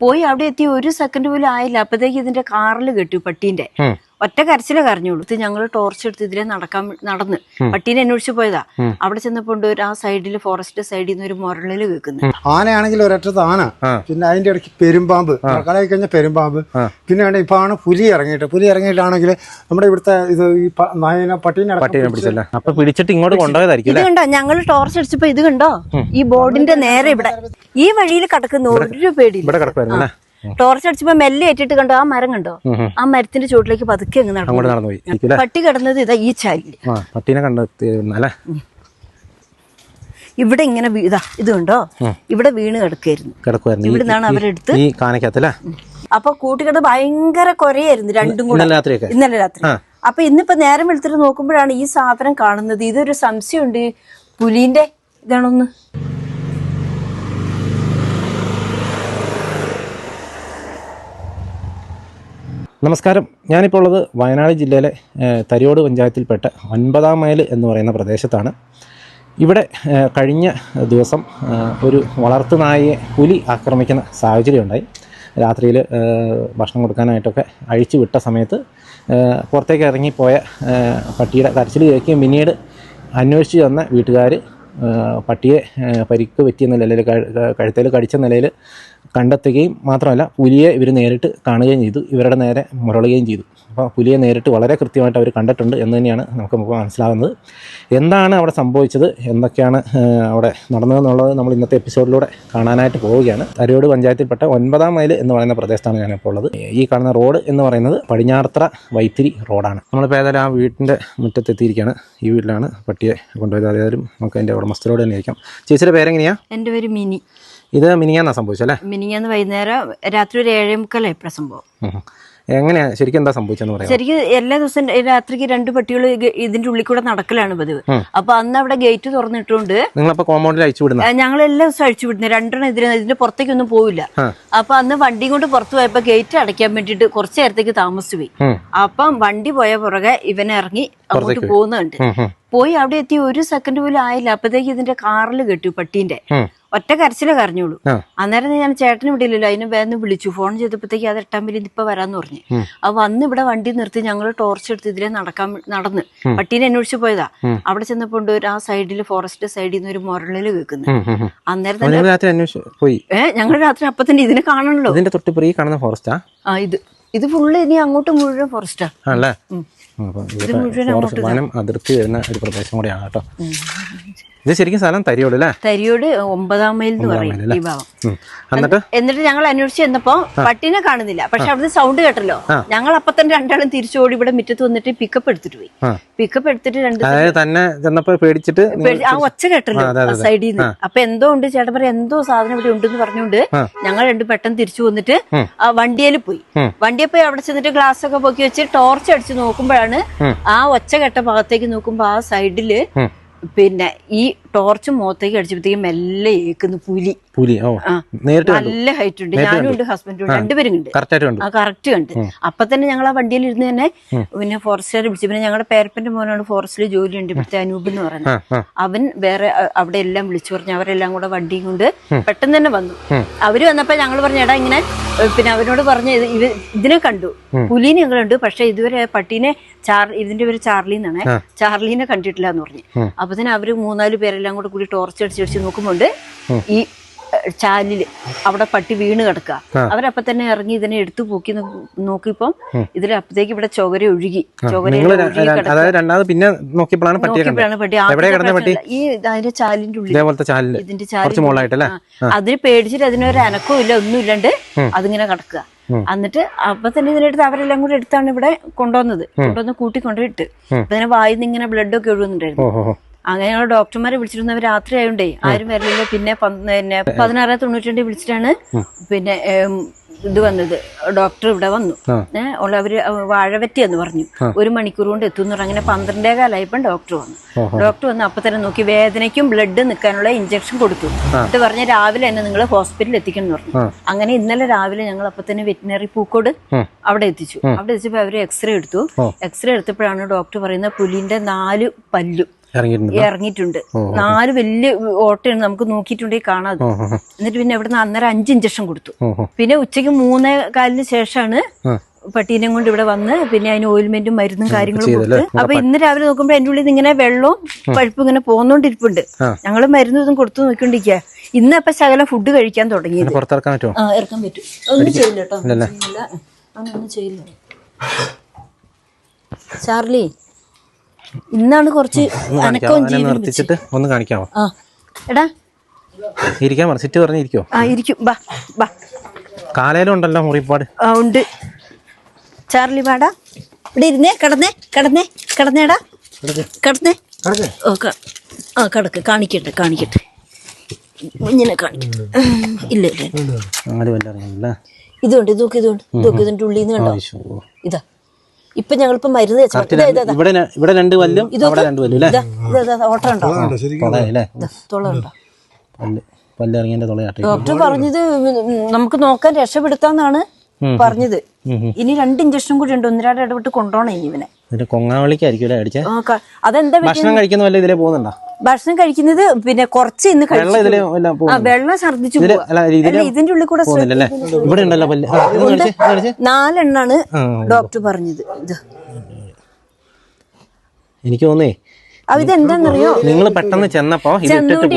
പോയി അവിടെ എത്തി ഒരു സെക്കൻഡ് പോലും ആയില്ല അപ്പത്തേക്ക് ഇതിന്റെ കാറിൽ കെട്ടി പട്ടീന്റെ. ഒറ്റ കരച്ചിലെ കരഞ്ഞോളൂ ഇത് ഞങ്ങൾ ടോർച്ച് എടുത്ത് ഇതിലെ നടക്കാൻ നടന്ന്. പട്ടീനെ അന്വേഷിച്ച് പോയതാ. അവിടെ ചെന്നപ്പോ ഒരു ആ സൈഡിൽ ഫോറസ്റ്റ് സൈഡിൽ നിന്ന് ഒരു മുരളിൽ കേൾക്കുന്നത് ആനയാണെങ്കിൽ ഒരറ്റത്ത് ആന. പിന്നെ അതിന്റെ ഇടയ്ക്ക് പെരുമ്പാമ്പ്. മഴക്കാലമായി കഴിഞ്ഞാൽ പെരുമ്പാമ്പ്. പിന്നെ വേണ്ട ഇപ്പൊ ആണ് പുലി ഇറങ്ങിയിട്ട്. പുലി ഇറങ്ങിയിട്ടാണെങ്കിൽ നമ്മുടെ ഇവിടുത്തെ ഇത് ഈ നായന പട്ടീനെ പട്ടീനെ പിടിച്ചല്ലേ? അപ്പൊ പിടിച്ചിട്ട് ഇങ്ങോട്ട് കൊണ്ടുപോയതായിരിക്കും ഇത് കണ്ടോ? ഞങ്ങൾ ടോർച്ച് അടിച്ചപ്പോ ഇത് കണ്ടോ? ഈ ബോർഡിന്റെ നേരെ ഇവിടെ. ഈ വഴിയിൽ കിടക്കുന്ന ഒരു പേടി ഇവിടെ കിടക്കുമായിരുന്നു ടോർച്ച് അടിച്ചപ്പോ മെല്ലെ ഏറ്റിട്ട് കണ്ടോ ആ മരം കണ്ടോ? ആ മരത്തിന്റെ ചുവട്ടിലേക്ക് പതുക്കെ അങ്ങ് നടന്നു പട്ടി കിടന്നത് ഇതാ ഈ ചാലിൽ. പട്ടീനെ അല്ലേ? ഇവിടെ ഇങ്ങനെ ഇതാ ഇത് കണ്ടോ? ഇവിടെ വീണ് കിടക്കായിരുന്നു കിടക്കുമായിരുന്നു ഇവിടെ നിന്നാണ് അവരെടുത്ത് ഈ അപ്പൊ കൂട്ടിക്കിടന്ന് ഭയങ്കര കൊരയായിരുന്നു രണ്ടും കൂടെ. ഇന്നലെ രാത്രി. അപ്പൊ ഇന്നിപ്പോ നേരം വെളുത്തിട്ട് നോക്കുമ്പോഴാണ് ഈ സാധനം കാണുന്നത്. ഇതൊരു സംശയമുണ്ട്. പുലിന്റെ ഇതാണൊന്ന് നമസ്കാരം. ഞാനിപ്പോൾ ഉള്ളത് വയനാട് ജില്ലയിലെ തരിയോട് പഞ്ചായത്തിൽപ്പെട്ട ഒൻപതാം മൈൽ എന്ന് പറയുന്ന പ്രദേശത്താണ്. ഇവിടെ കഴിഞ്ഞ ദിവസം ഒരു വളർത്തു നായയെ പുലി ആക്രമിക്കുന്ന സാഹചര്യം ഉണ്ടായി. രാത്രിയിൽ ഭക്ഷണം കൊടുക്കാനായിട്ടൊക്കെ അഴിച്ചു വിട്ട സമയത്ത് പുറത്തേക്ക് ഇറങ്ങിപ്പോയ പട്ടിയുടെ കരച്ചിൽ കേൾക്കുകയും പിന്നീട് അന്വേഷിച്ച് വന്ന വീട്ടുകാർ പട്ടിയെ പരിക്ക് പറ്റിയ നിലയിൽ കഴുത്തിൽ കടിച്ച നിലയിൽ കണ്ടെത്തുകയും മാത്രമല്ല പുലിയെ ഇവർ നേരിട്ട് കാണുകയും ചെയ്തു ഇവരുടെ നേരെ മുരളുകയും ചെയ്തു. അപ്പോൾ പുലിയെ നേരിട്ട് വളരെ കൃത്യമായിട്ട് അവർ കണ്ടിട്ടുണ്ട് എന്ന് തന്നെയാണ് നമുക്ക് മനസ്സിലാവുന്നത്. എന്താണ് അവിടെ സംഭവിച്ചത്? എന്തൊക്കെയാണ് അവിടെ നടന്നതെന്നുള്ളത് നമ്മൾ ഇന്നത്തെ എപ്പിസോഡിലൂടെ കാണാനായിട്ട് പോവുകയാണ്. തരിയോട് പഞ്ചായത്തിൽപ്പെട്ട ഒൻപതാം മൈൽ എന്ന് പറയുന്ന പ്രദേശത്താണ് ഞാനിപ്പോൾ ഉള്ളത്. ഈ കാണുന്ന റോഡ് എന്ന് പറയുന്നത് പടിഞ്ഞാർത്ര വൈത്തിരി റോഡാണ്. നമ്മളിപ്പോൾ ഏതായാലും ആ വീട്ടിന്റെ മുറ്റത്തെത്തിയിരിക്കുകയാണ്. ഈ വീട്ടിലാണ് പട്ടിയെ കൊണ്ടുപോയത്. ഏതായാലും നമുക്ക് അതിന്റെ ഉടമസ്ഥരോട് തന്നെ ഇരിക്കാം ചേച്ചിയുടെ പേരെങ്ങനെയാണ് എന്റെ പേര് മിനി. ഇത് മിനിങ്ങാന്നാണ് സംഭവിച്ചല്ലേ മിനിങ്ങാന്ന് വൈകുന്നേരം രാത്രി ഒരു ഏഴേ മുക്കാലായി സംഭവം. എങ്ങനെയാ? ശരിക്കും എന്താ സംഭവിച്ചെന്ന് പറയാം ശരിക്കും എല്ലാ ദിവസവും രാത്രിക്ക് രണ്ട് പട്ടികൾ ഇതിന്റെ ഉള്ളിൽ കൂടെ നടക്കലാണ് പതിവ്. അപ്പൊ അന്ന് അവിടെ ഗേറ്റ് തുറന്നിട്ടുണ്ട്. നിങ്ങളപ്പോ കോമ്പൗണ്ടിൽ അയച്ചു വിടുന്നത്? ഞങ്ങൾ എല്ലാ ദിവസവും അഴിച്ചു വിടുന്നത്. രണ്ടെണ്ണം ഇതിന് ഇതിന്റെ പുറത്തേക്കൊന്നും പോവില്ല. അപ്പൊ അന്ന് വണ്ടി കൊണ്ട് പുറത്തു പോയപ്പോ ഗേറ്റ് അടയ്ക്കാൻ വേണ്ടിട്ട് കുറച്ചു നേരത്തേക്ക് താമസിച്ചു പോയി. അപ്പം വണ്ടി പോയ പുറകെ ഇവൻ ഇറങ്ങി അങ്ങോട്ട് പോകുന്നുണ്ട്. പോയി അവിടെ എത്തി ഒരു സെക്കൻഡ് പോലും ആയില്ല. അപ്പത്തേക്ക് ഇതിന്റെ കാറിൽ കെട്ടി പട്ടീന്റെ. ഒറ്റ കരച്ചിലെ കരഞ്ഞോളൂ ആ. അന്നേരം ഞാൻ ചേട്ടന് വിടില്ലല്ലോ. അതിന് വേന്ന് വിളിച്ചു. ഫോൺ ചെയ്തപ്പോഴത്തേക്ക് അത് എട്ടാം പേര് ഇപ്പൊ വരാന്ന് പറഞ്ഞു. അത് വന്ന് ഇവിടെ വണ്ടി നിർത്തി ഞങ്ങൾ ടോർച്ച് എടുത്ത് ഇതിലെ നടക്കാൻ നടന്ന്. പട്ടീനെ അന്വേഷിച്ച് പോയതാ. അവിടെ ചെന്നപ്പോ ഉണ്ട് ആ സൈഡിൽ ഫോറസ്റ്റ് സൈഡിൽ നിന്ന് ഒരു മുരളിൽ ഉം, ഉം. അന്നേരം തന്നെ പോയി. ഏഹ് ഞങ്ങൾ രാത്രി അപ്പൊ തന്നെ ഇതിനെ കാണണല്ലോ. ഇതിന്റെ കാണുന്ന ഫോറസ്റ്റാ ആ? ഇത്. ഇത് ഫുള്ള് ഇനി അങ്ങോട്ട് മുഴുവൻ ഫോറസ്റ്റാ ആണല്ലേ? അപ്പൊ വനം അതിർത്തി വരുന്ന ഒരു പ്രദേശം കൂടിയാണ് കേട്ടോ. ഇത് ശരിക്കും സ്ഥലം തരിയോട് അല്ലേ? തരിയോട് ഒമ്പതാം മൈൽ എന്ന് പറയും ഈ ഭാഗം. ഉം. എന്നിട്ട്? എന്നിട്ട് ഞങ്ങൾ അന്വേഷിച്ച് ചെന്നപ്പോ പട്ടിനെ കാണുന്നില്ല. പക്ഷെ അവിടുന്ന് സൗണ്ട് കേട്ടല്ലോ. ഞങ്ങൾ അപ്പൊ തന്നെ രണ്ടാളും തിരിച്ചോടി ഇവിടെ മുറ്റത്ത് വന്നിട്ട് പിക്കപ്പ് എടുത്തിട്ട് പോയി. പിക്കപ്പ് എടുത്തിട്ട് രണ്ട് തന്നെ ചെന്നപ്പോ പേടിച്ചിട്ട് ആ ഒച്ച കേട്ടല്ലോ സൈഡിൽ നിന്ന് അപ്പൊ എന്തോ ഉണ്ട് ചേട്ടൻ പറയാം എന്തോ സാധനം ഇവിടെ ഉണ്ടെന്ന് പറഞ്ഞുകൊണ്ട് ഞങ്ങൾ രണ്ട് പെട്ടെന്ന് തിരിച്ചു വന്നിട്ട് ആ വണ്ടിയിൽ പോയി. വണ്ടിയിൽ പോയി അവിടെ ചെന്നിട്ട് ഗ്ലാസ് ഒക്കെ പൊക്കി വെച്ച് ടോർച്ച് അടിച്ച് നോക്കുമ്പോഴാണ് ആ ഒച്ച കെട്ട ഭാഗത്തേക്ക് നോക്കുമ്പോ ആ സൈഡിൽ പിന്നെ ഈ ടോർച്ച് മുഖത്തേക്ക് അടിച്ചപ്പോഴത്തേക്കും മെല്ലെ ഏക്കുന്നു പുലി. പുലി. നല്ല ഹൈറ്റ് ഉണ്ട്. ഞാനും ഉണ്ട് ഹസ്ബൻഡും രണ്ടുപേരും ഉണ്ട്. ആ കറക്റ്റ് കണ്ട്. അപ്പൊ തന്നെ ഞങ്ങൾ ആ വണ്ടിയിൽ ഇരുന്ന് തന്നെ പിന്നെ ഫോറസ്റ്റുകാരെ വിളിച്ചു. പിന്നെ ഞങ്ങളുടെ പേരപ്പന്റെ മോനാണ് ഫോറസ്റ്റിൽ ജോലി ഉണ്ട് ഇവിടുത്തെ അനൂപ് എന്ന് പറയുന്നത്. അവൻ വേറെ അവിടെ എല്ലാം വിളിച്ചു പറഞ്ഞു. അവരെല്ലാം കൂടെ വണ്ടിയും കൊണ്ട് പെട്ടെന്ന് തന്നെ വന്നു. അവർ വന്നപ്പോ ഞങ്ങൾ പറഞ്ഞു എടാ ഇങ്ങനെ പിന്നെ അവനോട് പറഞ്ഞ ഇത് ഇതിനെ കണ്ടു. പുലിനെ ഞങ്ങൾ കണ്ടു പക്ഷെ ഇതുവരെ പട്ടീനെ ചാർ ഇതിന്റെ പേര് ചാർലി എന്നാണ് ചാർലിനെ കണ്ടിട്ടില്ല എന്ന് പറഞ്ഞു അപ്പൊ തന്നെ അവർ മൂന്നാൽ പേരെല്ലാം കൂടെ കൂടി ടോർച്ച് അടിച്ച് അടിച്ച് നോക്കുമ്പോണ്ട് ഈ ചാലിൽ ചാലിൽ അവിടെ പട്ടി വീണ് കിടക്കുക അവരപ്പൊ തന്നെ ഇറങ്ങി ഇതിനെ എടുത്തു പോക്കി നോക്കിപ്പം നോക്കിയപ്പം ഇതിൽ അപ്പത്തേക്ക് ഇവിടെ ചോകര ഒഴുകി. ചോകര പിന്നെ നോക്കിയപ്പോഴാണ് പട്ടി. ഈ അതിന്റെ ചാലിന്റെ ഉള്ളിൽ ഇതിന്റെ ആ. അതിന് പേടിച്ചിട്ട് അതിനൊരു അനക്കവും ഇല്ല ഒന്നും ഇല്ലാണ്ട് അതിങ്ങനെ കിടക്കുക എന്നിട്ട് അപ്പൊ തന്നെ ഇതിനെടുത്ത് അവരെല്ലാം കൂടെ എടുത്താണ് ഇവിടെ കൊണ്ടുവന്നത്. കൊണ്ടുവന്ന് കൂട്ടി കൊണ്ടുപോയിട്ട് അപ്പൊ ഇതിനെ വായിന്ന് ഇങ്ങനെ ബ്ലഡ് ഒക്കെ ഒഴുകുന്നുണ്ടായിരുന്നു. ഓഹോ ഹോ. അങ്ങനെ ഞങ്ങൾ ഡോക്ടർമാരെ വിളിച്ചിരുന്നവർ രാത്രി ആയതുകൊണ്ടേ ആരും വരില്ല പിന്നെ പിന്നെ പതിനാറ് തൊണ്ണൂറ്റി രണ്ട് വിളിച്ചിട്ടാണ് പിന്നെ ഇത് വന്നത്. ഡോക്ടർ ഇവിടെ വന്നു. ഏഹ് അവർ വാഴവറ്റി എന്ന് പറഞ്ഞു. ഒരു മണിക്കൂർ കൊണ്ട് എത്തുന്നു പറഞ്ഞു. അങ്ങനെ പന്ത്രണ്ടേ കാലായപ്പം ഡോക്ടർ വന്നു. ഡോക്ടർ വന്ന് അപ്പൊ തന്നെ നോക്കി വേദനയ്ക്കും ബ്ലഡ് നിൽക്കാനുള്ള ഇഞ്ചക്ഷൻ കൊടുത്തു. എന്നിട്ട് പറഞ്ഞ രാവിലെ തന്നെ നിങ്ങൾ ഹോസ്പിറ്റലിൽ എത്തിക്കണം എന്ന് പറഞ്ഞു അങ്ങനെ ഇന്നലെ രാവിലെ ഞങ്ങൾ അപ്പൊ തന്നെ വെറ്റിനറി പൂക്കോട് അവിടെ എത്തിച്ചു. അവിടെ എത്തിച്ചപ്പോ അവർ എക്സ്റേ എടുത്തു. എക്സ്റേ എടുത്തപ്പോഴാണ് ഡോക്ടർ പറയുന്നത് പുലിന്റെ നാല് പല്ലും. ഇറങ്ങിയിട്ടുണ്ട്. നാല് വലിയ ഓട്ടയാണ് നമുക്ക് നോക്കിയിട്ടുണ്ടെങ്കിൽ കാണാതെ. എന്നിട്ട് പിന്നെ അവിടെ നിന്ന് അന്നേരം അഞ്ച് ഇഞ്ചക്ഷൻ കൊടുത്തു. പിന്നെ ഉച്ചയ്ക്ക് മൂന്നേ കാലിന് ശേഷമാണ് പട്ടീനെയും പട്ടീനെ കൊണ്ട് ഇവിടെ വന്ന് പിന്നെ അതിന് ഓയിൽമെന്റും മരുന്നും കാര്യങ്ങളും കൊടുത്ത്. അപ്പൊ ഇന്ന് രാവിലെ നോക്കുമ്പോ എന്റെ ഉള്ളിൽ ഇങ്ങനെ വെള്ളവും പഴുപ്പും ഇങ്ങനെ പോന്നോണ്ടിരിപ്പുണ്ട്. ഞങ്ങൾ മരുന്നും ഇതും കൊടുത്തു നോക്കിക്കൊണ്ടിരിക്കുക ഇന്ന് അപ്പൊ ശകലം ഫുഡ് കഴിക്കാൻ തുടങ്ങി ഇറക്കാൻ പറ്റും. ഒന്നും ചെയ്യില്ല കേട്ടോ. ഒന്നും ചെയ്യില്ല ചെയ്യില്ല. ചാർലി ഇന്നാണ് കുറച്ച് നിർത്തിച്ചിട്ട് ഒന്ന് കാണിക്കാമോ? ആ. എടാ. ഇരിക്കാൻ പറ സിറ്റ് പറഞ്ഞിരിക്കോ ആ ഇരിക്കും. ബാ ബാ. കാലയിലും ഉണ്ടല്ലോ മുറിപ്പാട്. ആ ഉണ്ട്. ചാർലി വാടാ. ഇവിടെ ഇരുന്നേ കിടന്നേ കിടന്നേ കിടന്നേടാ. കിടന്നേ. ആ കിടക്ക്. കാണിക്കട്ടെ കാണിക്കട്ടെ. ഇങ്ങനെ കാണിക്കട്ടെ ഇല്ല ഇല്ല ഇതുണ്ട് ഇതൊക്കെ ഇതുണ്ട്. ഇതൊക്കെ ഇതിന്റെ ഉള്ളിൽ നിന്ന് കണ്ടോ? ഇതാ. ഇപ്പൊ ഞങ്ങളിപ്പോ മരുന്ന്. ഇവിടെ ഇവിടെ രണ്ട് വല്ലും ഇവിടെ രണ്ട് വല്ലും ഓട്ടം ഉണ്ടോ? ഡോക്ടർ പറഞ്ഞത് നമുക്ക് നോക്കാൻ രക്ഷപ്പെടുത്താന്നാണ് പറഞ്ഞത്. ഇനി രണ്ട് ഇഞ്ചക്ഷനും കൂടി ഉണ്ട്. ഒന്നിരാട് ഇടപെട്ട് കൊണ്ടുപോകണം ഇനി ഇവനെ. അതെന്താ ഭക്ഷണം കഴിക്കുന്ന വല്ല ഇതിലേ പോകുന്നുണ്ടോ? ഭക്ഷണം കഴിക്കുന്നത് പിന്നെ കുറച്ച് ഇന്ന് വെള്ളം ഛർദിച്ചു ഇതിന്റെ ഉള്ളിൽ കൂടെ ഇവിടെ. നാലെണ്ണാണ് ഡോക്ടർ പറഞ്ഞത്. ഇത്. എനിക്ക് തോന്നേ അപ്പൊ ഇതെന്താന്നറിയോ? നിങ്ങൾ പെട്ടെന്ന് ചെന്നപ്പോ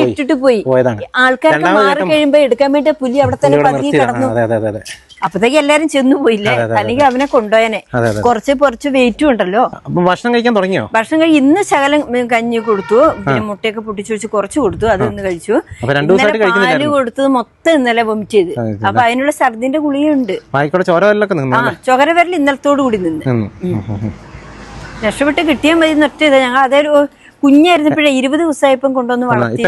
ഇട്ടിട്ട് പോയി. പോയതാണ്. ആൾക്കാർക്ക് മാറി കഴിയുമ്പോ എടുക്കാൻ വേണ്ടി പുലി അവിടെ തന്നെ പതുങ്ങി കിടന്നു. അതെ അതെ അതെ അതെ. അപ്പത്തേക്ക് എല്ലാരും ചെന്നു പോയില്ലേ? അല്ലെങ്കിൽ അവനെ കൊണ്ടുപോയനെ. അതെ, അതെ. കുറച്ച് കുറച്ച് വെയിറ്റും ഉണ്ടല്ലോ. ഭക്ഷണം കഴിക്കാൻ തുടങ്ങിയോ? ഭക്ഷണം കഴി ഇന്ന് ശകലം കഞ്ഞി കൊടുത്തു. പിന്നെ മുട്ടയൊക്കെ പൊട്ടിച്ചു വെച്ച് കുറച്ച് കൊടുത്തു. അത് ഇന്ന് കഴിച്ചു. ഇന്നലെ പാൽ കൊടുത്തത് മൊത്തം ഇന്നലെ വൊമിറ്റ് ചെയ്ത്. അപ്പൊ അതിനുള്ള ഛർദിന്റെ ഗുളിയുണ്ട് ചൊകര വിരൽ ഇന്നലത്തോടു കൂടി നിന്ന്. രക്ഷപ്പെട്ട് കിട്ടിയാൽ മതി നിർത്തിയത് ഞങ്ങൾ അതൊരു കുഞ്ഞായിരുന്നപ്പോഴേ ഇരുപത് ദിവസമായപ്പം കൊണ്ടുവന്ന് വളർത്തി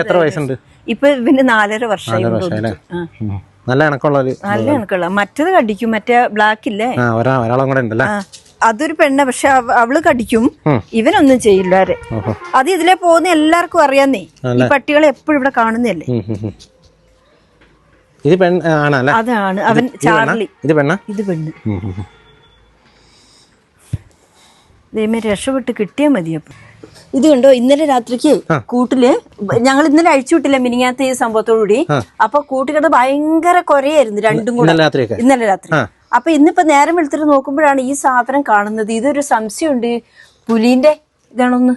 ഇപ്പൊ പിന്നെ നാലര വർഷമായി കൊണ്ടുവന്നിട്ട്. നല്ല ഇണക്കുള്ള നല്ല കണക്കുള്ള. മറ്റത് കടിക്കും മറ്റേ ബ്ലാക്ക് ഇല്ലേ? ഒരാളും കൂടെ ഉണ്ടല്ലേ? അതൊരു പെണ്ണ പക്ഷെ അവൾ കടിക്കും. ഇവനൊന്നും ചെയ്യില്ല അത് ഇതിലെ പോകുന്ന എല്ലാവർക്കും അറിയാന്നേ. ഈ പട്ടികളെ എപ്പോഴും ഇവിടെ ഉം. ഇത് പെൺ ആണല്ലേ? അതാണ്. അവൻ ചാർലി. ഇത് പെണ്ണ? ഇത് പെണ്ണ്. ദൈവമേ രക്ഷപ്പെട്ട് കിട്ടിയാൽ മതി അപ്പൊ ഇത് കണ്ടോ? ഇന്നലെ രാത്രിക്ക് കൂട്ടിൽ ഞങ്ങൾ ഇന്നലെ അഴിച്ചു വിട്ടില്ല മിനിങ്ങാത്ത ഈ സംഭവത്തോടുകൂടി. അപ്പൊ കൂട്ടിക്കത് ഭയങ്കര കൊരയായിരുന്നു രണ്ടും കൂടെ. ഇന്നലെ രാത്രി. അപ്പൊ ഇന്നിപ്പോ നേരം വെളുത്തിട്ട് നോക്കുമ്പോഴാണ് ഈ സാധനം കാണുന്നത്. ഇതൊരു സംശയമുണ്ട്. പുലിന്റെ ഇതാണൊന്ന്?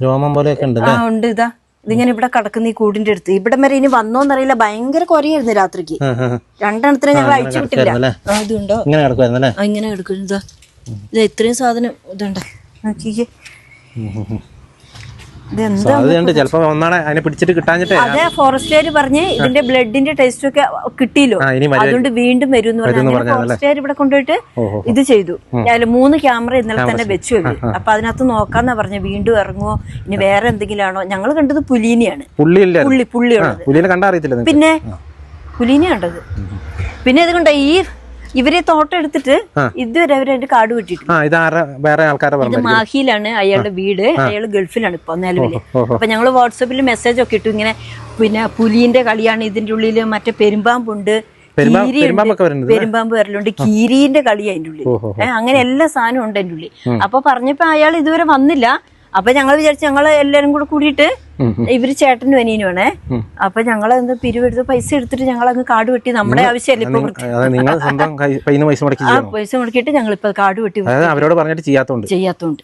രോമം ഉണ്ട് ആ ഉണ്ട് ഇതാ. ഇതിങ്ങനെ ഇവിടെ കിടക്കുന്ന ഈ കൂടിന്റെ അടുത്ത്. ഇവിടെ വരെ ഇനി വന്നോന്നറിയില്ല. ഭയങ്കര കൊരയായിരുന്നു രാത്രിക്ക്. രണ്ടെണ്ണത്തിനെ ഞങ്ങൾ അഴിച്ചു വിട്ടില്ല. ഇതുണ്ടോ? ഇങ്ങനെ ഇങ്ങനെ ഇത് ഇത്രയും സാധനം ഇതുണ്ട്. നോക്കിക്കേ. സാധ്യതയുണ്ട്. ചിലപ്പോ ഒന്നാണ് അതിനെ പിടിച്ചിട്ട് കിട്ടാഞ്ഞിട്ട്. അതെ ഫോറസ്റ്റുകാർ പറഞ്ഞ് ഇതിന്റെ ബ്ലഡിന്റെ ടേസ്റ്റ് ഒക്കെ കിട്ടിയില്ലോ. അതുകൊണ്ട് വീണ്ടും വരും ഫോറസ്റ്റുകാർ ഇവിടെ കൊണ്ടുപോയിട്ട് ഇത് ചെയ്തു. അതിൽ മൂന്ന് ക്യാമറ ഇന്നലെ തന്നെ വെച്ചു അവർ അപ്പൊ അതിനകത്ത് നോക്കാന്നാ പറഞ്ഞ വീണ്ടും ഇറങ്ങുമോ ഇനി വേറെ എന്തെങ്കിലും ആണോ ഞങ്ങൾ കണ്ടത് പുലീനെയാണ്. പുള്ളി പുള്ളിനെ നിനക്ക്? പിന്നെ പുലീനെ കണ്ടത് പിന്നെ ഇത് കണ്ട ഈ ഇവരെ തോട്ടം എടുത്തിട്ട് ഇതുവരെ അവർ അതിന്റെ കാട് വെട്ടിയിട്ടുണ്ട് വേറെ ആൾക്കാരെ ഇത് മാഹിയിലാണ് അയാളുടെ വീട്. അയാൾ ഗൾഫിലാണ് ഇപ്പൊ നിലവിൽ. അപ്പൊ ഞങ്ങൾ വാട്സപ്പിൽ മെസ്സേജ് ഒക്കെ ഇട്ടു. ഇങ്ങനെ പിന്നെ പുലിന്റെ കളിയാണ് ഇതിന്റെ ഉള്ളിൽ മറ്റേ പെരുമ്പാമ്പുണ്ട്. പെരുമ്പാമ്പ് വരലുണ്ട്. കീരീന്റെ കളി അതിന്റെ ഉള്ളിൽ അങ്ങനെ എല്ലാ സാധനവും ഉണ്ട് അതിന്റെ ഉള്ളിൽ അപ്പൊ പറഞ്ഞപ്പോ അയാൾ ഇതുവരെ വന്നില്ല. അപ്പൊ ഞങ്ങൾ വിചാരിച്ചു ഞങ്ങൾ എല്ലാരും കൂടെ കൂടിയിട്ട് ഇവർ ചേട്ടനും അനിയനുമാണേ അപ്പൊ ഞങ്ങൾ എന്താ പിരിവെടുത്ത് പൈസ എടുത്തിട്ട് ഞങ്ങൾ അങ്ങ് കാട് വെട്ടി നമ്മുടെ ആവശ്യമല്ല ഇപ്പൊ പൈസ മുടക്കിയിട്ട് ഞങ്ങൾ ഇപ്പൊ കാട് വെട്ടി അവരോട് പറഞ്ഞിട്ട് ചെയ്യാത്തോണ്ട്. ചെയ്യാത്തോണ്ട്.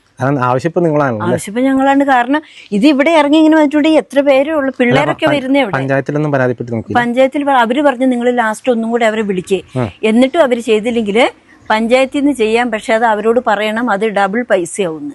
നിങ്ങളാണല്ലോ ആവശ്യപ്പോ ഞങ്ങളാണ്. കാരണം ഇത് ഇവിടെ ഇറങ്ങി ഇങ്ങനെ വന്നിട്ടുണ്ടെങ്കിൽ എത്ര പേരേ ഉള്ളു. പിള്ളേരൊക്കെ വരുന്നേ പഞ്ചായത്തിലൊന്നും പരാതിപ്പെട്ട് പഞ്ചായത്തിൽ അവർ പറഞ്ഞു നിങ്ങൾ ലാസ്റ്റ് ഒന്നും കൂടെ അവരെ വിളിക്കേ. എന്നിട്ടും അവർ ചെയ്തില്ലെങ്കിൽ പഞ്ചായത്തിൽ നിന്ന് ചെയ്യാൻ പക്ഷെ അത് അവരോട് പറയണം അത് ഡബിൾ പൈസയാവുന്നു.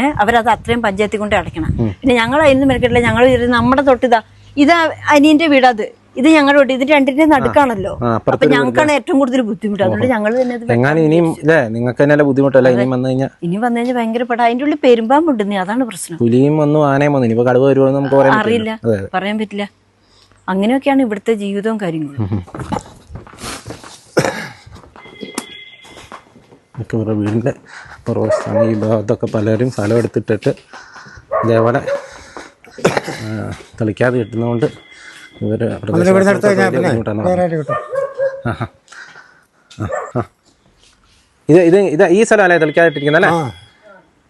ഏഹ് അവരത് അത്രയും പഞ്ചായത്തിൽ കൊണ്ട് അടയ്ക്കണം. പിന്നെ ഞങ്ങൾ അതിന് മെനക്കെട്ടില്ല ഞങ്ങൾ നമ്മുടെ തൊട്ടിതാ ഇത് അനിയന്റെ വീടത് ഇത് ഞങ്ങളുടെ വീട് ഇത് രണ്ടിന്റെ നടുക്കാണല്ലോ. അപ്പൊ ഞങ്ങൾക്കാണ് ഏറ്റവും കൂടുതൽ ബുദ്ധിമുട്ട്. അതുകൊണ്ട് ഞങ്ങൾ തന്നെ ഇനിയും നിങ്ങൾക്ക് തന്നെ ബുദ്ധിമുട്ടല്ല ഇനി വന്നു കഴിഞ്ഞാൽ ഇനി വന്നു കഴിഞ്ഞാൽ ഭയങ്കര പെടാ. അതിന്റെ ഉള്ളിൽ പെരുമ്പാമ്പുണ്ട് നീ അതാണ് പ്രശ്നം. പുലിയും വന്നു ആനയും വന്നു. ഇനിയിപ്പോ കടുവ വരുമോ നമുക്ക് അറിയില്ല. പറയാൻ പറ്റില്ല. അങ്ങനെയൊക്കെയാണ് ഇവിടുത്തെ ജീവിതവും കാര്യങ്ങളും. ഒക്കെ നമ്മുടെ വീടിന്റെ പുറവശത്താണ് ഈ ഭാഗത്തൊക്കെ പലരും സ്ഥലം എടുത്തിട്ടിട്ട് ഇതേപോലെ തെളിക്കാതെ കിട്ടുന്നതുകൊണ്ട് ഇവർ ഇത് ഇത് ഇത് ഈ സ്ഥലം അല്ലേ തെളിക്കാതിട്ടിരിക്കുന്നത് അല്ലേ?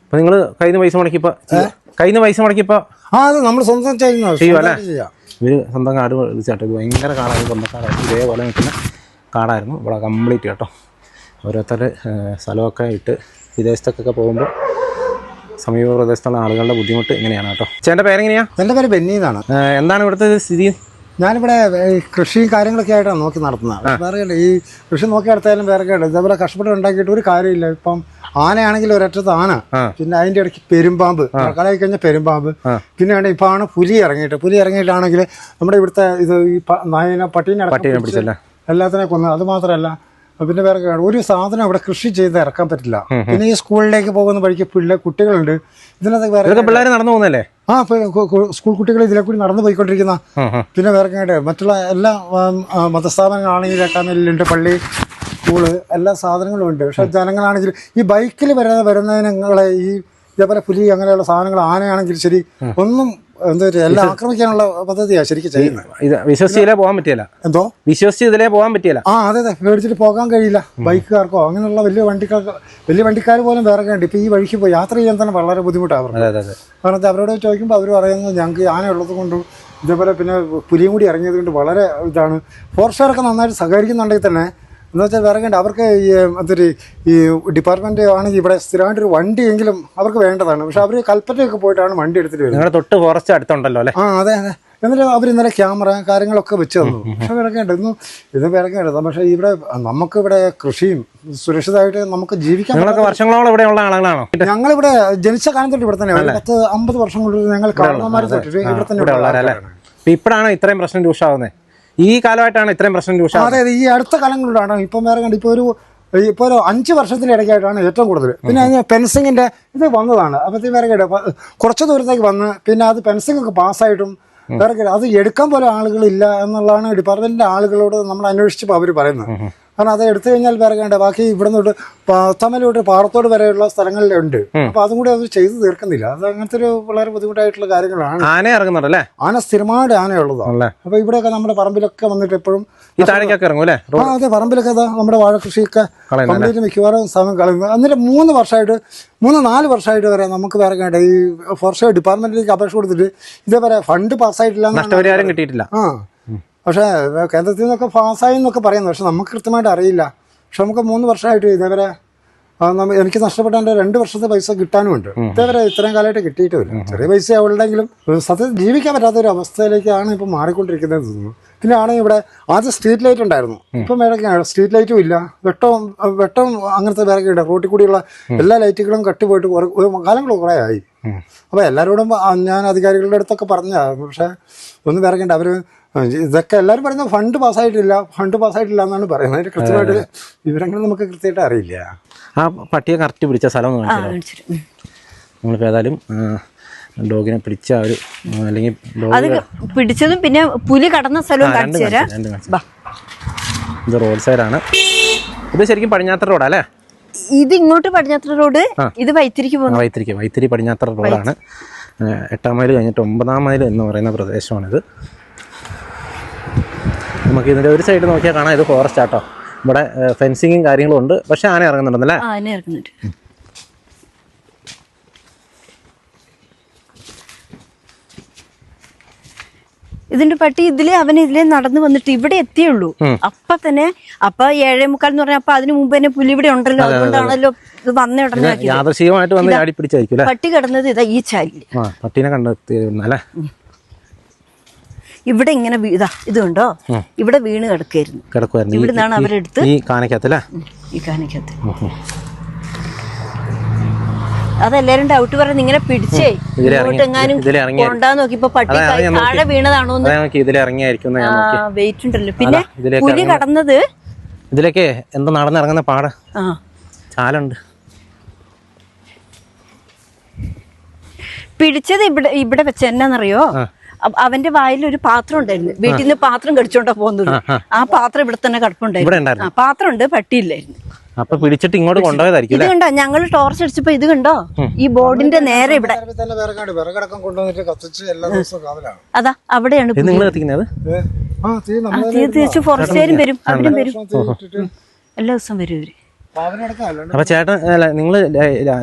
അപ്പം നിങ്ങൾ കയ്യിൽ നിന്ന് പൈസ മുടക്കിപ്പോൾ കയ്യിൽ നിന്ന് പൈസ മുടക്കിപ്പോൾ ആ അത് നമ്മൾ സ്വന്തം ചെയ്യുന്ന ചെയ്യും അല്ലേ? ഇവർ സ്വന്തം കാട് വിളിച്ചാട്ടോ. ഭയങ്കര കാടായിരുന്നു സ്വന്തം കാടായിരുന്നു ഇതേപോലെ നിൽക്കുന്ന കാടായിരുന്നു. ഇവിടെ കംപ്ലീറ്റ് കേട്ടോ. ഓരോരുത്തർ സ്ഥലമൊക്കെ ഇട്ട് വിദേശത്തൊക്കെ പോകുമ്പോൾ സമീപ പ്രദേശത്തുള്ള ആളുകളുടെ ബുദ്ധിമുട്ട് ഇങ്ങനെയാണ് കേട്ടോ. ചേട്ടന്റെ പേരെങ്ങനെയാണ് എന്റെ പേര് ബെന്നി എന്നാണ് എന്താണ് ഇവിടുത്തെ സ്ഥിതി? ഞാനിവിടെ കൃഷിയും കാര്യങ്ങളൊക്കെ ആയിട്ടാണ് നോക്കി നടത്തുന്നത്. വേറെ. ഈ കൃഷി നോക്കി നടത്തായാലും വേറെ കേട്ടോ ഇതേപോലെ കഷ്ടപ്പെട്ട് ഉണ്ടാക്കിയിട്ട് ഒരു കാര്യമില്ല. ഇപ്പം ആനയാണെങ്കിൽ ഒരറ്റത്ത് ആന പിന്നെ അതിന്റെ ഇടയ്ക്ക് പെരുമ്പാമ്പ്. മഴക്കാലമായി കഴിഞ്ഞാൽ പെരുമ്പാമ്പ്. പിന്നെ വേണ്ട ഇപ്പൊ ആണ് പുലി ഇറങ്ങിയിട്ട്. പുലി ഇറങ്ങിയിട്ടാണെങ്കിൽ നമ്മുടെ ഇവിടുത്തെ ഇത് ഈ നായന പട്ടീനെ അടക്കം പട്ടീനെ പിടിച്ചല്ലേ? എല്ലാത്തിനെ കൊന്നു. അത് മാത്രമല്ല പിന്നെ വേറെ ഒരു സാധനം അവിടെ കൃഷി ചെയ്ത് ഇറക്കാൻ പറ്റില്ല. പിന്നെ ഈ സ്കൂളിലേക്ക് പോകുന്ന വഴിക്ക് പിള്ളേ കുട്ടികളുണ്ട്. ഇതിനകത്ത് വേറെ പിള്ളേർ നടന്നു പോകുന്നല്ലേ ആ സ്കൂൾ കുട്ടികൾ ഇതിലെ കൂടി നടന്നു പോയിക്കൊണ്ടിരിക്കുന്ന പിന്നെ വേറെ കേട്ട് മറ്റുള്ള എല്ലാ മതസ്ഥാപനങ്ങളാണെങ്കിൽ എട്ടാമല്ലുണ്ട് പള്ളി സ്കൂൾ എല്ലാ സാധനങ്ങളും ഉണ്ട്. പക്ഷെ ജനങ്ങളാണെങ്കിൽ ഈ ബൈക്കിൽ വരുന്ന വരുന്നതിനങ്ങളെ ഈ ഇതേപോലെ പുലി അങ്ങനെയുള്ള സാധനങ്ങൾ ആനയാണെങ്കിൽ ശരി ഒന്നും എന്താ എല്ലാം ആക്രമിക്കാനുള്ള പദ്ധതിയാണ് ശരിക്കും ചെയ്യുന്നത്. ഇത് വിശ്വസിച്ചില്ലേ പോകാൻ പറ്റിയല്ല. എന്തോ? വിശ്വസിച്ച് ഇതിലേ പോകാൻ പറ്റിയല്ല. ആ അതെ അതെ. മേടിച്ചിട്ട് പോകാൻ കഴിയില്ല ബൈക്കുകാർക്കോ. അങ്ങനെയുള്ള വലിയ വണ്ടിക്കാർക്ക് വലിയ വണ്ടിക്കാർ പോലും വേറെ കണ്ടി. ഇപ്പൊ ഈ വഴിക്ക് പോയി യാത്ര ചെയ്യാൻ തന്നെ വളരെ ബുദ്ധിമുട്ടാണ് കാരണം അവരോട് ചോദിക്കുമ്പോൾ അവർ പറയുന്നത് ഞങ്ങൾക്ക് ആന ഉള്ളത് കൊണ്ട് ഇതേപോലെ പിന്നെ പുലിയും കൂടി ഇറങ്ങിയത് കൊണ്ട് വളരെ ഇതാണ്. ഫോറസ്റ്റുകാരൊക്കെ നന്നായിട്ട് സഹകരിക്കുന്നുണ്ടെങ്കിൽ തന്നെ എന്ന് വെച്ചാൽ വേറെ കണ്ട അവർക്ക് ഈ അതൊരു ഈ ഡിപ്പാർട്ട്മെന്റ് ആണെങ്കിൽ ഇവിടെ സ്ഥിരമായിട്ടൊരു വണ്ടിയെങ്കിലും അവർക്ക് വേണ്ടതാണ്. പക്ഷെ അവർ കൽപ്പറ്റയൊക്കെ പോയിട്ടാണ് വണ്ടി എടുത്തിട്ട് വരുന്നത്. നിങ്ങളുടെ തൊട്ട് ഫോറസ്റ്റ് അടുത്തുണ്ടല്ലോ അല്ലേ? ആ അതെ അതെ. എന്നിട്ട് അവർ ഇന്നലെ ക്യാമറ കാര്യങ്ങളൊക്കെ വെച്ച് തന്നു. പക്ഷെ വിറക്കേണ്ട ഇന്നും ഇത് വിറക്കേണ്ടത് പക്ഷേ ഇവിടെ നമുക്ക് ഇവിടെ കൃഷിയും സുരക്ഷിതമായിട്ട് നമുക്ക് ജീവിക്കാൻ വർഷങ്ങളോളം ഇവിടെ ഉള്ള ആളുകളാണോ? ഞങ്ങളിവിടെ ജനിച്ച കാലം തൊട്ട് ഇവിടെ തന്നെ. പത്ത് അമ്പത് വർഷം കൊണ്ട് ഞങ്ങൾ കാരണവന്മാരെ തൊട്ടിട്ട് ഇവിടെ തന്നെ. ഇപ്പോഴാണ് ഇത്രയും പ്രശ്നം രൂക്ഷമാവുന്നത് ഈ കാലമായിട്ടാണ് ഇത്രയും പ്രശ്നം രൂക്ഷ അതെ അതെ ഈ അടുത്ത കാലങ്ങളിലാണ് ഇപ്പം വേറെ കണ്ട് ഇപ്പോൾ ഒരു ഇപ്പോൾ ഒരു അഞ്ച് വർഷത്തിനിടയ്ക്കായിട്ടാണ് ഏറ്റവും കൂടുതൽ. പിന്നെ അതിന് ഇത് വന്നതാണ്. അപ്പോഴത്തേക്ക് വേറെ കേട്ടോ കുറച്ച് ദൂരത്തേക്ക് വന്ന് പിന്നെ അത് ഫെൻസിങ് ഒക്കെ പാസ്സായിട്ടും വേറെ കേട്ടോ അത് എടുക്കാൻ പോലും ആളുകളില്ല എന്നുള്ളതാണ് ഡിപ്പാർട്ട്മെന്റിന്റെ ആളുകളോട് നമ്മൾ അന്വേഷിച്ചപ്പോൾ അവർ പറയുന്നത്. കാരണം അത് എടുത്തു കഴിഞ്ഞാൽ വേറെ കണ്ട ബാക്കി ഇവിടെ തമ്മൽ തൊട്ട് പാറത്തോട് വരെയുള്ള സ്ഥലങ്ങളിലുണ്ട്. അപ്പൊ അതും കൂടി അത് ചെയ്തു തീർക്കുന്നില്ല. അത് അങ്ങനത്തെ ഒരു വളരെ ബുദ്ധിമുട്ടായിട്ടുള്ള കാര്യങ്ങളാണ്. ആന ഇറങ്ങുന്നുണ്ടല്ലേ? ആന സ്ഥിരമായിട്ട് ആനയുള്ളതാണ് അപ്പൊ ഇവിടെയൊക്കെ നമ്മുടെ പറമ്പിലൊക്കെ വന്നിട്ട് എപ്പോഴും ഈ താഴേക്കൊക്കെ ഇറങ്ങും അല്ലേ? ആ അതെ പറമ്പിലൊക്കെ അതാ നമ്മുടെ വാഴ കൃഷിയൊക്കെ കംപ്ലീറ്റ് മിക്കവാറും സമയം കളയുന്നത് എന്നിട്ട് മൂന്ന് വർഷമായിട്ട് മൂന്ന് നാല് വർഷമായിട്ട് വരെ നമുക്ക് വേറെ കണ്ട ഈ ഫോറസ്റ്റ് ഡിപ്പാർട്ട്മെന്റിലേക്ക് അപേക്ഷ കൊടുത്തിട്ട് ഇതേപോലെ ഫണ്ട് പാസ്സായിട്ടില്ല നഷ്ടപരിഹാരം കിട്ടിയിട്ടില്ല. ആ. പക്ഷേ കേന്ദ്രത്തിൽ നിന്നൊക്കെ പാസ്സായി എന്നൊക്കെ പറയുന്നു. പക്ഷെ നമുക്ക് കൃത്യമായിട്ട് അറിയില്ല. പക്ഷെ നമുക്ക് മൂന്ന് വർഷമായിട്ട് ഇതേവരെ എനിക്ക് നഷ്ടപ്പെട്ട എന്റെ രണ്ട് വർഷത്തെ പൈസ കിട്ടാനുമുണ്ട്. ഇതേവരെ ഇത്രയും കാലമായിട്ട് കിട്ടിയിട്ടുമില്ല ചെറിയ പൈസ ഉണ്ടെങ്കിലും സത്യത്തിൽ ജീവിക്കാൻ പറ്റാത്ത ഒരു അവസ്ഥയിലേക്കാണ് ഇപ്പം മാറിക്കൊണ്ടിരിക്കുന്നത് തോന്നുന്നു. പിന്നെ ആണെങ്കിൽ ഇവിടെ ആദ്യം സ്ട്രീറ്റ് ലൈറ്റ് ഉണ്ടായിരുന്നു. ഇപ്പം വേറൊക്കെയാണ് സ്ട്രീറ്റ് ലൈറ്റും ഇല്ല. വെട്ടവും വെട്ടവും അങ്ങനത്തെ വേറെ ഉണ്ട്. റോട്ടിൽ കൂടിയുള്ള എല്ലാ ലൈറ്റുകളും കട്ടുപോയിട്ട് കുറേ കാലങ്ങൾ കുറേ ആയി. അപ്പോൾ എല്ലാവരോടും ഞാൻ അധികാരികളുടെ അടുത്തൊക്കെ പറഞ്ഞതായിരുന്നു പക്ഷേ ഒന്ന് ഉണ്ട്. അവർ ഇതൊക്കെ എല്ലാവരും പറയുന്നത് ഫണ്ട് പാസ്സായിട്ടില്ല ഫണ്ട് പാസ്സായിട്ടില്ല എന്നാണ് പറയുന്നത്. അതിന്റെ കൃത്യമായിട്ട് വിവരങ്ങൾ നമുക്ക് കൃത്യമായിട്ട് അറിയില്ല. ആ പട്ടിയെ കറക്റ്റ് പിടിച്ച സ്ഥലം നമ്മളിപ്പോൾ ഏതായാലും ഡോഗിനെ പിടിച്ച ഒരു അല്ലെങ്കിൽ അത് പിടിച്ചതും പിന്നെ പുലി കടന്ന സ്ഥലവും കാണിച്ചു തരാം. ഇത് റോഡ് സൈഡാണ് ഇത് ശരിക്കും പടിഞ്ഞാത്തറ റോഡാ അല്ലേ? ഇത് ഇങ്ങോട്ട് പടിഞ്ഞാത്ര റോഡ് ഇത് വൈത്തിരിക്ക് പോകുന്നു വൈത്തിരിക്ക് വൈത്തിരി പടിഞ്ഞാത്ര റോഡാണ് എട്ടാം മൈൽ കഴിഞ്ഞിട്ട് ഒമ്പതാം മൈൽ എന്ന് പറയുന്ന പ്രദേശമാണിത്. നമുക്ക് ഇതിന്റെ ഒരു സൈഡ് നോക്കിയാൽ കാണാം. ഇത് ഫോറസ്റ്റ് ആട്ടോ. ഇവിടെ ഫെൻസിങ്ങും കാര്യങ്ങളും ഉണ്ട്. പക്ഷെ ആന ഇറങ്ങുന്നുണ്ടല്ലേ ഇതിന്റെ പട്ടി. ഇതിലെ അവൻ ഇതിലെ നടന്നു വന്നിട്ട് ഇവിടെ എത്തിയുള്ളൂ അപ്പൊ തന്നെ അപ്പൊ ഏഴേ മുക്കാൽ എന്ന് പറഞ്ഞാൽ അപ്പൊ അതിന് മുമ്പ് തന്നെ പുലി ഇവിടെ ഉണ്ടല്ലോ. അതുകൊണ്ടാണല്ലോ ഇത് വന്ന ഉടനെ പട്ടി കിടന്നത് ഇതാ ഈ ചാലി പട്ടീനെ കണ്ടെത്തി ഇവിടെ ഇങ്ങനെ വീതാ ഇത് കണ്ടോ ഇവിടെ വീണ് കിടക്കായിരുന്നു കിടക്കുമായിരുന്നു ഇവിടെ ഇവിടുന്നാണ് അവരെടുത്ത് ഈ കാണിക്കത്തില്ല ഈ കാണിക്കത്ത് അതെല്ലാരും ഡൗട്ട് പറയുന്നത് ഇങ്ങനെ പിടിച്ചേ. ഇങ്ങോട്ടെങ്ങാനും കൊണ്ടാ ഇറങ്ങി- കൊണ്ടാന്ന് പട്ടി താഴെ വീണതാണോ നോക്കി. വെയിറ്റ് ഉണ്ടല്ലോ. പിന്നെ പുലി കടന്നത്? ഇതിലേക്ക് എന്താ നടന്നിറങ്ങുന്ന പാട. ചാലുണ്ട്. പിടിച്ചത് ഇവിടെ ഇവിടെ വെച്ച എന്നാന്നറിയോ? അവന്റെ വായിൽ ഒരു പാത്രം ഉണ്ടായിരുന്നു. വീട്ടിൽ നിന്ന് പാത്രം കടിച്ചോണ്ടാ പോകുന്നത്. ആ പാത്രം ഇവിടെ തന്നെ കടപ്പുണ്ടായിരുന്നു. പാത്രം ഉണ്ട് പട്ടിയില്ലായിരുന്നു. അപ്പൊ പിടിച്ചിട്ട് ഇങ്ങോട്ട് കൊണ്ടുപോയതായിരിക്കും ഇത് കണ്ടോ? ഞങ്ങൾ ടോർച്ച് അടിച്ചപ്പോ ഇത് കണ്ടോ? ഈ ബോർഡിന്റെ നേരെ ഇവിടെ. തന്നെ വിറകാണ്ട് വിറകടക്കം കൊണ്ടുവന്നിട്ട് കത്തിച്ച് എല്ലാ ദിവസവും കാവലാണ്. അതാ അവിടെയാണ് നിങ്ങൾ കത്തിക്കുന്നത്? തീ ആ, തീ തിരിച്ച് ഫോറസ്റ്റുകാരും വരും. അവരും വരും. എല്ലാ ദിവസവും വരും ഇവർ. അപ്പൊ ചേട്ടൻ അല്ല നിങ്ങൾ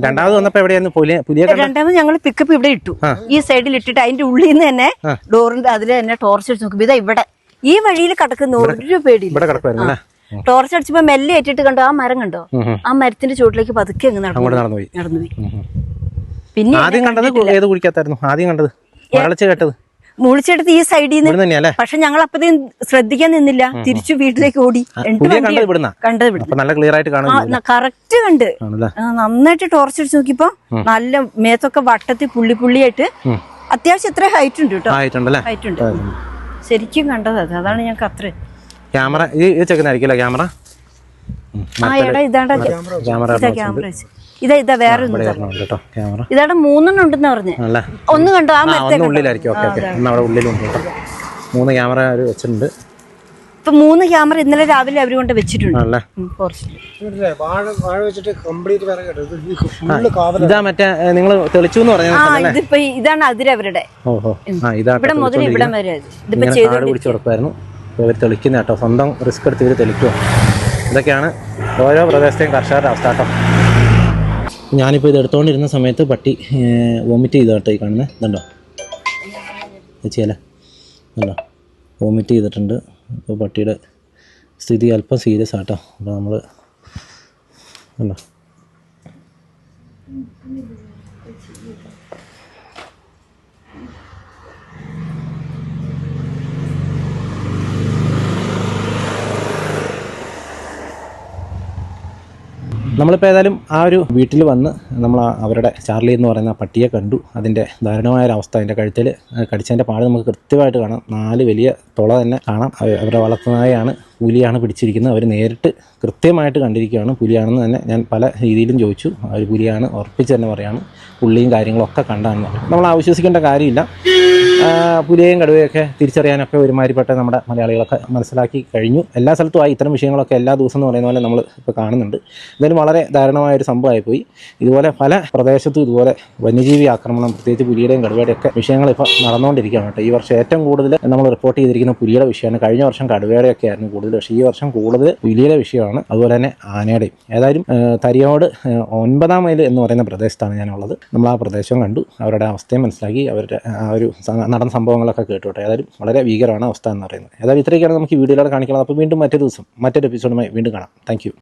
രണ്ടാമത് വന്നപ്പോ എവിടെയായിരുന്നു പുലിയെ പുലിയെ കണ്ട രണ്ടാമത് ഞങ്ങൾ പിക്കപ്പ് ഇവിടെ ഇട്ടു. ഈ സൈഡിൽ ഇട്ടിട്ട് അതിന്റെ ഉള്ളിൽ നിന്ന് തന്നെ ഡോറിന്റെ അതിൽ തന്നെ ടോർച്ച് അടിച്ച് നോക്കും. ഇതാ ഇവിടെ. ഈ വഴിയിൽ കിടക്കുന്ന ഒരു കിടക്കുമായിരുന്നു ടോർച്ച് അടിച്ചപ്പോ മെല്ലെ ഏറ്റിട്ട് കണ്ടോ. ആ മരം കണ്ടോ? ആ മരത്തിന്റെ ചുവട്ടിലേക്ക് പതുക്കെ അങ്ങ് നടന്നു അങ്ങോട്ട് നടന്നു പോയി. നടന്നു പിന്നെ ആദ്യം കണ്ടത് ഏത് കുടിക്കാത്തായിരുന്നു ആദ്യം കണ്ടത്? വരൾച്ച കേട്ടത്? മുളിച്ചെടുത്ത് ഈ സൈഡിൽ നിന്ന് പക്ഷെ ഞങ്ങൾ അപ്പത്തേയും ശ്രദ്ധിക്കാൻ നിന്നില്ല. തിരിച്ചു വീട്ടിലേക്ക് ഓടി. കണ്ടത് നല്ല ക്ലിയർ ആയിട്ട് കാണുന്നില്ല കറക്റ്റ് കണ്ട്. നന്നായിട്ട് ടോർച്ച് അടിച്ച് നോക്കിയപ്പോ നല്ല മേത്തൊക്കെ വട്ടത്തിൽ പുള്ളി പുള്ളിയായിട്ട് അത്യാവശ്യം ഇത്ര ഹൈറ്റ് ഉണ്ട് കേട്ടോ. ഹൈറ്റ് ഉണ്ട്. ശരിക്കും കണ്ടത് അത്. അതാണ് ഞങ്ങൾക്ക് അത്ര ക്യാമറ ഈ ചെക്കുന്നായിരിക്കുമല്ലേ ക്യാമറ ആ ഇതാണ്ടാ ക്യാമറ ക്യാമറ ഇതാ ഇതാ വേറെ ഇതാണ് ഉണ്ട് കേട്ടോ ക്യാമറ. ഇതാടെ മൂന്നെണ്ണം ഉണ്ടെന്ന് പറഞ്ഞു. അല്ലേ ഒന്ന് കണ്ടോ? ആ? ഉള്ളിലായിരിക്കും. Okay okay. ഒന്ന് അവിടെ ഉള്ളിലുണ്ട് കേട്ടോ. മൂന്ന് ക്യാമറ വെച്ചിട്ടുണ്ട്. ഇപ്പൊ മൂന്ന് ക്യാമറ ഇന്നലെ രാവിലെ അവർ കൊണ്ട് വെച്ചിട്ടുണ്ട്. ആണല്ലേ ഫോറസ്റ്റിൽ ഇല്ലേ, വാഴ വാഴ വെച്ചിട്ട് കംപ്ലീറ്റ് വിറക് കേട്ടോ. ഇത് ഫുള്ള് കാവല. ഇതാ മറ്റേ നിങ്ങൾ തെളിച്ചു എന്ന് പറഞ്ഞ ഇതിപ്പോ ഇതാണ് അതിരവരുടെ ഓഹോ. ആ ഇതാ ഇവിടെ മുതൽ ഇവിടെ വരെ. ഇതിപ്പോ പിടിച്ച് ഇവർ തെളിക്കുന്ന കേട്ടോ. സ്വന്തം റിസ്ക് എടുത്ത് ഇവർ തെളിക്കുക ഇതൊക്കെയാണ് ഓരോ പ്രദേശത്തെയും കർഷകരുടെ അവസ്ഥ കേട്ടോ. ഞാനിപ്പോൾ ഇത് എടുത്തുകൊണ്ടിരുന്ന സമയത്ത് പട്ടി വോമിറ്റ് ചെയ്തോട്ടെ ഈ കാണുന്നത് ഇതുണ്ടോ? ചേച്ചിയല്ലേ ഇതുണ്ടോ? വോമിറ്റ് ചെയ്തിട്ടുണ്ട്. അപ്പോൾ പട്ടിയുടെ സ്ഥിതി അല്പം സീരിയസ് ആട്ടോ. അപ്പോൾ നമ്മൾ ഉണ്ടോ നമ്മളിപ്പോൾ ഏതായാലും ആ ഒരു വീട്ടിൽ വന്ന് നമ്മൾ അവരുടെ ചാർലി എന്ന് പറയുന്ന പട്ടിയെ കണ്ടു. അതിന്റെ ദാരുണമായ ഒരു അവസ്ഥ അതിന്റെ കഴുത്തിൽ കടിച്ചതിന്റെ പാട് നമുക്ക് കൃത്യമായിട്ട് കാണാം. നാല് വലിയ തുള തന്നെ കാണാം. അവ- അവരുടെ വളർത്തുന്നതായാണ് പുലിയാണ് പിടിച്ചിരിക്കുന്നത്. അവർ നേരിട്ട് കൃത്യമായിട്ട് കണ്ടിരിക്കുകയാണ്. പുലിയാണെന്ന് തന്നെ ഞാൻ പല രീതിയിലും ചോദിച്ചു. അവർ പുലിയാണ് ഉറപ്പിച്ച് തന്നെ പറയാണ്. പുള്ളിയും കാര്യങ്ങളൊക്കെ കണ്ടാണെന്ന് നമ്മൾ ആവിശ്വസിക്കേണ്ട കാര്യമില്ല. ആ, പുലിയെയും കടുവയൊക്കെ തിരിച്ചറിയാനൊക്കെ ഒരുമാതിരിപ്പെട്ട നമ്മുടെ മലയാളികളൊക്കെ മനസ്സിലാക്കി കഴിഞ്ഞു. എല്ലാ സ്ഥലത്തും ആയി ഇത്തരം വിഷയങ്ങളൊക്കെ എല്ലാ ദിവസം എന്ന് പറയുന്ന പോലെ നമ്മൾ ഇപ്പോൾ കാണുന്നുണ്ട്. എന്തായാലും വളരെ ദാരുണമായ ഒരു സംഭവമായി പോയി ഇതുപോലെ പല പ്രദേശത്തും ഇതുപോലെ വന്യജീവി ആക്രമണം പ്രത്യേകിച്ച് പുലിയുടെയും കടുവയുടെയും ഒക്കെ വിഷയങ്ങൾ ഇപ്പോൾ നടന്നുകൊണ്ടിരിക്കുകയാണ് കേട്ടോ. ഈ വർഷം ഏറ്റവും കൂടുതൽ നമ്മൾ റിപ്പോർട്ട് ചെയ്തിരിക്കുന്ന പുലിയുടെ വിഷയമാണ്. കഴിഞ്ഞ വർഷം കടുവയുടെയൊക്കെ ആയിരുന്നു കൂടുതൽ പക്ഷേ ഈ വർഷം കൂടുതൽ പുലിയുടെ വിഷയമാണ്. അതുപോലെ തന്നെ ആനയുടെയും. ഏതായാലും തരിയോട് ഒൻപതാം മൈൽ എന്ന് പറയുന്ന പ്രദേശത്താണ് ഞാനുള്ളത്. നമ്മൾ ആ പ്രദേശം കണ്ടു. അവരുടെ അവസ്ഥയും മനസ്സിലാക്കി. അവരുടെ ആ ഒരു നടന്ന സംഭവങ്ങളൊക്കെ കേട്ടു കേട്ടോ ഏതായാലും വളരെ ഭീകരമാണ് അവസ്ഥ എന്ന് പറയുന്നത്. ഏതായാലും ഇത്രയൊക്കെയാണ് നമുക്ക് വീഡിയോയിലൂടെ കാണിക്കുന്നത് അപ്പോൾ വീണ്ടും മറ്റൊരു ദിവസം മറ്റൊരു എപ്പിസോഡുമായി വീണ്ടും കാണാം. താങ്ക്